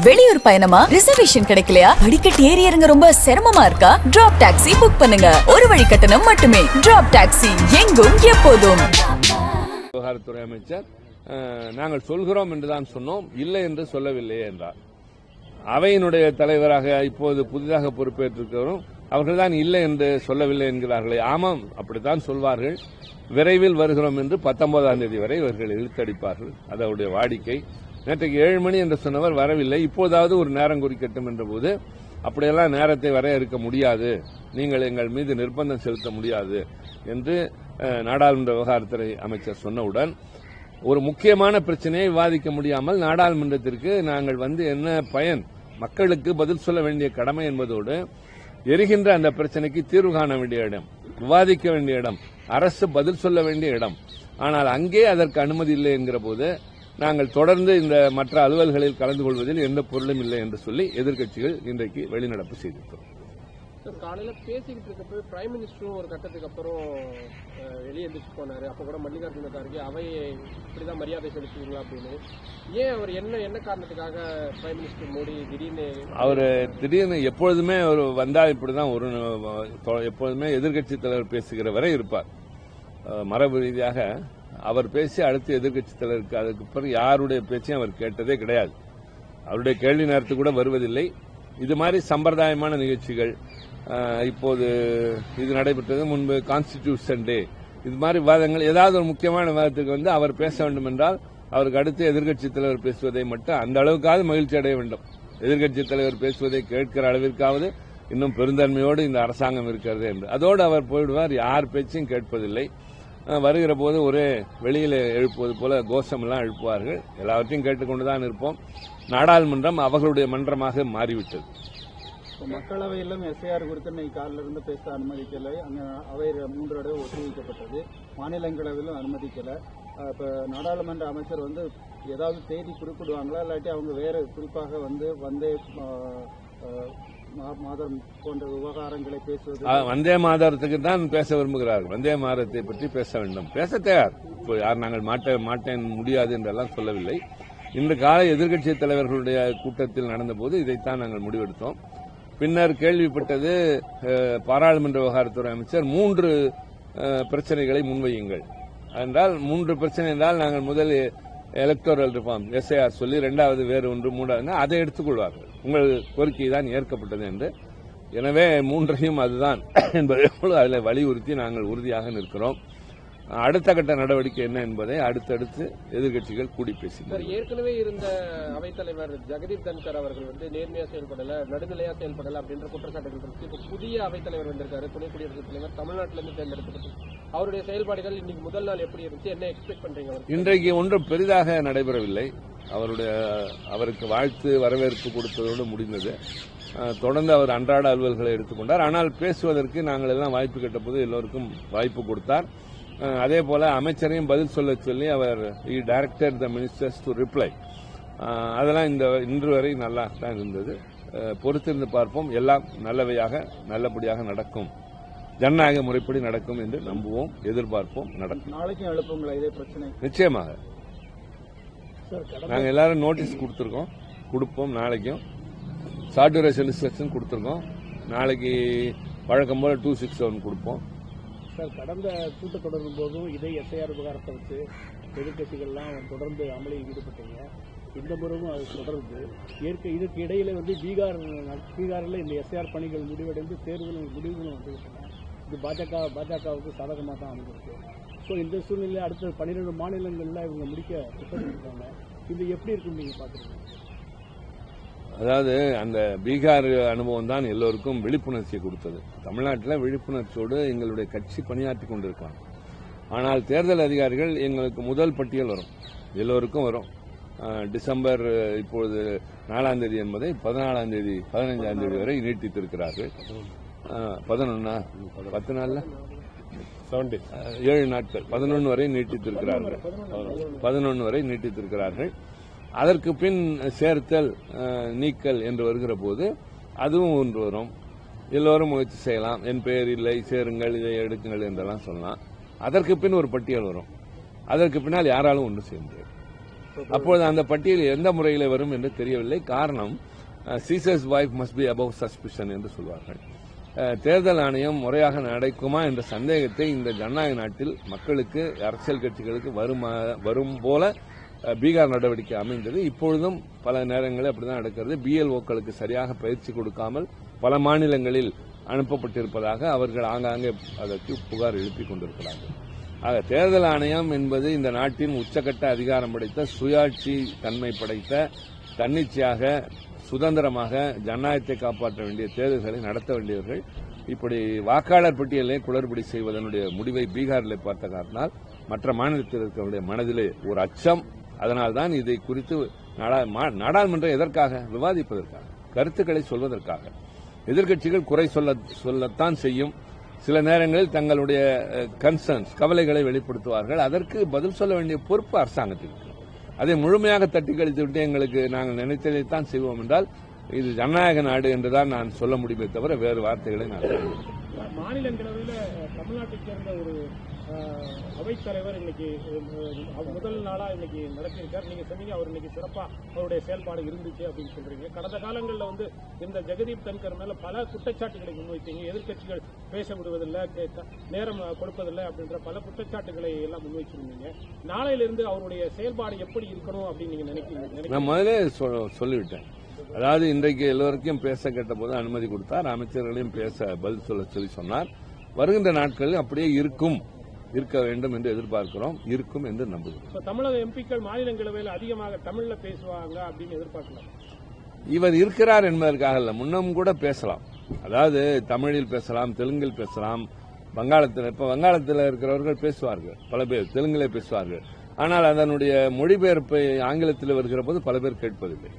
வெளியூர் பயணமா? ரிசர்வேஷன் கிடைக்கலையா? படிக்கட் ஏறி இறங்க ரொம்ப சிரமமா இருக்கா? டிராப் டாக்ஸி புக் பண்ணுங்க. ஒரு வழி கட்டணம் மட்டுமே. டிராப் டாக்ஸி எங்கும் எப்போதும். விவகாரத்துறை அமைச்சர் நாங்கள் சொல்கிறோம் என்றுதான் சொன்னோம். இல்லை என்று சொல்லவில்லையே என்றார். அவையினுடைய தலைவராக இப்போது புதிதாக பொறுப்பேற்றிருக்கிறோம் அவர்கள்தான் இல்லை என்று சொல்லவில்லை என்கிறார்களே. ஆமாம் அப்படித்தான் சொல்வார்கள். விரைவில் வருகிறோம் என்று பத்தொன்பதாம் தேதி வரை இவர்கள் இழுத்தடிப்பார்கள். அதனுடைய வாடிக்கை. நேற்றைக்கு ஏழு மணி என்று சொன்னவர் வரவில்லை. இப்போதாவது ஒரு நேரம் குறிக்கட்டும் என்றபோது அப்படியெல்லாம் நேரத்தை வரையறுக்க முடியாது. நீங்கள் எங்கள் மீது நிர்பந்தம் செலுத்த முடியாது என்று நாடாளுமன்ற விவகாரத்துறை அமைச்சர் சொன்னவுடன் ஒரு முக்கியமான பிரச்சனையை விவாதிக்க முடியாமல் நாடாளுமன்றத்திற்கு நாங்கள் வந்து என்ன பயன்? மக்களுக்கு பதில் சொல்ல வேண்டிய கடமை என்பதோடு எரிகின்ற அந்த பிரச்சனைக்கு தீர்வு காண வேண்டிய இடம் விவாதிக்க வேண்டிய இடம் அரசு பதில் சொல்ல வேண்டிய இடம். ஆனால் அங்கே அதற்கு அனுமதி இல்லை என்கிற போது நாங்கள் தொடர்ந்து இந்த மற்ற அலுவல்களில் கலந்து கொள்வதில் எந்த பொருளும் இல்லை என்று சொல்லி எதிர்க்கட்சிகள் இன்றைக்கு வெளிநடப்பு செய்திருக்கிறோம் காலையில பேசிக்கிட்டு இருக்கப்போ பிரைம் மினிஸ்டரும் ஒரு கட்டத்துக்கு அப்புறம் வெளியே எந்திரிச்சு போனாரு. அப்ப கூட மல்லிகார்ஜுன கார்கே அவையை இப்படிதான் மரியாதை செலுத்துவீங்களா அப்படின்னு. ஏன் அவர் என்ன என்ன காரணத்துக்காக பிரைம் மினிஸ்டர் மோடி திடீர்னு அவர் திடீர்னு எப்பொழுதுமே ஒரு வந்தா இப்படிதான் ஒரு தொ- எப்பொழுதுமே எதிர்க்கட்சி தலைவர் பேசுகிற வரை இருப்பார். மரபு ரீதியாக அவர் பேசி அடுத்து எதிர்க்கட்சி தலைவருக்கு அதுக்கு பிறகு யாருடைய பேச்சையும் அவர் கேட்டதே கிடையாது. அவருடைய கேள்வி நேரத்துக்கு கூட வருவதில்லை. இது மாதிரி சம்பிரதாயமான நிகழ்ச்சிகள் இப்போது இது நடைபெற்றது முன்பு கான்ஸ்டிடியூஷன் டே இது மாதிரி விவாதங்கள் ஏதாவது ஒரு முக்கியமான விவாதத்துக்கு வந்து அவர் பேச வேண்டும் என்றால் அவருக்கு அடுத்து எதிர்கட்சி தலைவர் பேசுவதை மட்டும் அந்த அளவுக்காவது மகிழ்ச்சி அடைய வேண்டும். எதிர்க்கட்சித் தலைவர் பேசுவதை கேட்கிற அளவிற்காவது இன்னும் பெருந்தன்மையோடு இந்த அரசாங்கம் இருக்கிறது என்று. அதோடு அவர் போயிடுவார் யார் பேச்சையும் கேட்பதில்லை. வருகிற போது ஒரே வெளியில் எழுப்புவது போல கோஷமெல்லாம் எழுப்புவார்கள். எல்லாவற்றையும் கேட்டுக்கொண்டுதான் இருப்போம். நாடாளுமன்றம் அவர்களுடைய மன்றமாக மாறிவிட்டது. இப்போ மக்களவையிலும் எஸ்ஐஆர் குறித்து இன்னைக்கு காலில இருந்து பேச அனுமதிக்கலை. அங்கே அவை மூன்று தடவை ஒத்திவைக்கப்பட்டது. மாநிலங்களவையிலும் அனுமதிக்கலை. இப்போ நாடாளுமன்ற அமைச்சர் வந்து ஏதாவது தேதி குறிப்பிடுவாங்களா? இல்லாட்டி அவங்க வேற குறிப்பாக வந்து வந்தே வந்தே மாதத்துக்கு தான் பேச விரும்புகிறார்கள். வந்தே மாதத்தை பற்றி பேச வேண்டும். பேச தயார். இப்போ யார் நாங்கள் மாட்ட மாட்டேன் முடியாது என்றெல்லாம் சொல்லவில்லை. இன்று காலை எதிர்க்கட்சி தலைவர்களுடைய கூட்டத்தில் நடந்தபோது இதைத்தான் நாங்கள் முடிவெடுத்தோம். பின்னர் கேள்விப்பட்டது பாராளுமன்ற விவகாரத்துறை அமைச்சர் மூன்று பிரச்சனைகளை முன்வையுங்கள். என்றால் மூன்று பிரச்சனை என்றால் நாங்கள் முதல் எலக்டோரல் ரிஃபார்ம் எஸ்ஐஆர் சொல்லி இரண்டாவது வேறு ஒன்று மூன்றாவது அதை எடுத்துக்கொள்வார்கள் உங்கள் கோரிக்கை தான் ஏற்கப்பட்டது என்று. எனவே மூன்றையும் அதுதான் என்பதை போல அதில் வலியுறுத்தி நாங்கள் உறுதியாக நிற்கிறோம். அடுத்த கட்ட நடவடிக்கை என்ன என்பதை அடுத்தடுத்து எதிர்க்கட்சிகள் கூடி பேசினார் ஏற்கனவே இருந்த அவைத்தலைவர் ஜெகதீப் தன்கர் அவர்கள் வந்து நேர்மையா செயல்படல நடுநிலையா செயல்படல அப்படின்ற குற்றச்சாட்டுகள் இருக்கு. இப்போ புதிய அவைத்தலைவர் வந்திருக்காரு துணை குடியரசுத் தலைவர் தமிழ்நாட்டில இருந்து தேர்ந்தெடுக்கப்பட்டு. அவருடைய செயல்பாடுகள் இன்னைக்கு முதல் நாள் எப்படி இருந்துச்சு? என்ன எக்ஸ்பெக்ட் பண்றீங்க இன்றைக்கு ஒன்றும் பெரிதாக நடைபெறவில்லை. அவருடைய அவருக்கு வாழ்த்து வரவேற்பு கொடுத்ததோடு முடிந்தது. தொடர்ந்து அவர் அன்றாட அலுவல்களை எடுத்துக்கொண்டார். ஆனால் பேசுவதற்கு நாங்கள் எல்லாம் வாய்ப்பு கேட்டபோது எல்லோருக்கும் வாய்ப்பு கொடுத்தார். அதே போல அமைச்சரையும் பதில் சொல்ல சொல்லி அவர் இ director the ministers to reply அதெல்லாம் இந்த இன்று வரை நல்லா தான் இருந்தது. பொறுத்திருந்து பார்ப்போம். எல்லாம் நல்லவையாக நல்லபடியாக நடக்கும். ஜனநாயக முறைப்படி நடக்கும் என்று நம்புவோம் எதிர்பார்ப்போம் நடக்கும். நாளைக்கும் எழுப்புங்களா இதே பிரச்சனை? நிச்சயமாக. சார் கடந்த நாங்க எல்லாரும் நோட்டீஸ் கொடுத்துருக்கோம். கொடுப்போம் நாளைக்கும். ஷார்ட் டியூரேஷன் இன்ஸ்ட்ரக்ஷன் கொடுத்துருக்கோம். நாளைக்கு வழக்கம் போல டூ சிக்ஸ் செவன் கொடுப்போம். சார் கடந்த கூட்டத்தொடரும் போதும் இதே எஸ்ஐஆர் விவகாரத்தை வச்சு எதிர்க்கட்சிகள்லாம் தொடர்ந்து அமளியில் ஈடுபட்டீங்க. இந்த முறையும் அது தொடருது இயற்கை இதுக்கு இடையில வந்து பீகார் பீகாரில் இந்த எஸ்ஐஆர் பணிகள் முடிவடைந்து தேர்தல் முடிவுகளும் வந்துவிட்டன. இது பாஜக பாஜகவுக்கு சாதகமாக தான் அமைஞ்சிருக்கு. ஸோ இந்த சூழ்நிலையில் அடுத்த பன்னிரெண்டு மாநிலங்களில் இவங்க முடிக்க திட்டமிட்டிருக்காங்க இது எப்படி இருக்குன்னு நீங்கள் பார்க்குறீங்க? அதாவது அந்த பீகார் அனுபவம் தான் எல்லோருக்கும் விழிப்புணர்ச்சியை கொடுத்தது. தமிழ்நாட்டில் விழிப்புணர்ச்சியோடு எங்களுடைய கட்சி பணியாற்றி கொண்டிருக்காங்க. ஆனால் தேர்தல் அதிகாரிகள் எங்களுக்கு முதல் பட்டியல் வரும். எல்லோருக்கும் வரும். டிசம்பர் இப்பொழுது நாலாம் தேதி என்பதை பதினாலாம் தேதி பதினைஞ்சாம் தேதி வரை நீட்டித்திருக்கிறார்கள். பதினொன்னா? பத்து நாள்ல? ஏழு நாட்கள். பதினொன்று வரை நீட்டித்திருக்கிறார்கள். பதினொன்று வரை நீட்டித்திருக்கிறார்கள். அதற்கு பின் சேர்த்தல் நீக்கல் என்று வருகிற போது அதுவும் ஒன்று வரும். எல்லோரும் முயற்சி செய்யலாம். என் பெயர் இல்லை சேருங்கள் இதை எடுக்குங்கள் என்றெல்லாம் சொல்லலாம். அதற்கு பின் ஒரு பட்டியல் வரும். அதற்கு பின்னால் யாராலும் ஒன்று செய்ய முடியாது. அப்பொழுது அந்த பட்டியல் எந்த முறையில் வரும் என்று தெரியவில்லை. காரணம் Caesar's wife must be above suspicion என்று சொல்வார்கள். தேர்தல் ஆணையம் முறையாக நடக்குமா என்ற சந்தேகத்தை இந்த ஜனநாயக நாட்டில் மக்களுக்கு அரசியல் கட்சிகளுக்கு வருமா வரும் போல பீகார் நடவடிக்கை அமைந்தது. இப்பொழுதும் பல நேரங்களில் அப்படிதான் நடக்கிறது. பிஎல்ஓக்களுக்கு சரியாக பயிற்சி கொடுக்காமல் பல மாநிலங்களில் அனுப்பப்பட்டிருப்பதாக அவர்கள் ஆங்காங்கே அதற்கு புகார் எழுப்பிக் கொண்டிருக்கிறார்கள். ஆக தேர்தல் ஆணையம் என்பது இந்த நாட்டின் உச்சகட்ட அதிகாரம் படைத்த சுயாட்சி தன்மை படைத்த தன்னிச்சையாக சுதந்திரமாக ஜனநாயகத்தை காப்பாற்ற வேண்டிய தேர்தல்களை நடத்த வேண்டியவர்கள் இப்படி வாக்காளர் பட்டியலை குளறுபடி செய்வதனுடைய முடிவை பீகாரில் பார்த்த காரணத்தால் மற்ற மாநிலத்தில் இருக்கிறவருடைய மனதிலே ஒரு அச்சம். அதனால்தான் இதை குறித்து நாடா- மா- நாடாளுமன்றம் எதற்காக? விவாதிப்பதற்காக கருத்துக்களை சொல்வதற்காக. எதிர்க்கட்சிகள் குறை சொல்ல சொல்லத்தான் செய்யும். சில நேரங்களில் தங்களுடைய கன்சர்ன்ஸ் கவலைகளை வெளிப்படுத்துவார்கள். அதற்கு பதில் சொல்ல வேண்டிய பொறுப்பு அரசாங்கத்திற்கு. அதை முழுமையாக தட்டி கழித்து விட்டு எங்களுக்கு நாங்கள் நினைத்ததைத்தான் செய்வோம் என்றால் இது ஜனநாயக நாடு என்றுதான் நான் சொல்ல முடியுமே தவிர வேறு வார்த்தைகளை நான் மாநிலங்களவையில் தமிழ்நாட்டைச் சேர்ந்த ஒரு அவைத்தலைவர் இன்னைக்கு முதல் நாளாக இன்னைக்கு நடத்தியிருக்கார். நீங்கள் சொன்னீங்க அவர் இன்னைக்கு சிறப்பாக அவருடைய செயல்பாடு இருந்துச்சு அப்படின்னு சொல்கிறீங்க கடந்த காலங்களில் வந்து இந்த ஜெகதீப் தன்கர் மேலே பல குற்றச்சாட்டுகளை முன்வைத்தீங்க. எதிர்கட்சிகள் பேச விடுவதில்லை கே- நேரம் கொடுப்பதில்லை அப்படின்ற பல குற்றச்சாட்டுகளை எல்லாம் முன்வைச்சிருந்தீங்க. நாளையிலிருந்து அவருடைய செயல்பாடு எப்படி இருக்கணும் அப்படின்னு நீங்கள் நினைக்கிறீங்க? நான் முதலே சொ- சொல்லிவிட்டேன். அதாவது இன்றைக்கு எல்லோருக்கும் பேச கேட்டபோது அனுமதி கொடுத்தார். அமைச்சர்களையும் பேச பதில் சொல்ல சொல்லி சொன்னார். வருகின்ற நாட்களில் அப்படியே இருக்கும். இருக்க வேண்டும் என்று எதிர்பார்க்கிறோம் இருக்கும் என்று நம்புகிறோம். தமிழக எம்பிக்கள் மாநிலங்களவையில் அதிகமாக தமிழ்ல பேசுவாங்க அப்படின்னு எதிர்பார்க்கலாம். இவர் இருக்கிறார் என்பதற்காக அல்ல முன்னும் கூட பேசலாம். அதாவது தமிழில் பேசலாம் தெலுங்கில் பேசலாம் வங்காளத்தில் இப்ப வங்காளத்தில் இருக்கிறவர்கள் பேசுவார்கள் பல பேர் தெலுங்கிலே பேசுவார்கள். ஆனால் அதனுடைய மொழிபெயர்ப்பை ஆங்கிலத்தில் வருகிற போது பல பேர் கேட்பதில்லை.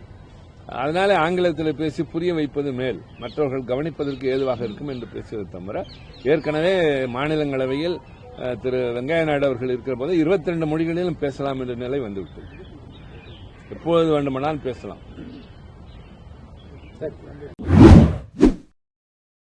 அதனால ஆங்கிலத்தில் பேசி புரிய வைப்பது மேல் மற்றவர்கள் கவனிப்பதற்கு ஏதுவாக இருக்கும் என்று பேசுவது தவிர ஏற்கனவே மாநிலங்களவையில் திரு வெங்கையா நாயுடு அவர்கள் இருக்கிற போது இருபத்தி ரெண்டு மொழிகளிலும் பேசலாம் என்ற நிலை வந்துவிட்டது. எப்பொழுது வேண்டுமானாலும் பேசலாம்.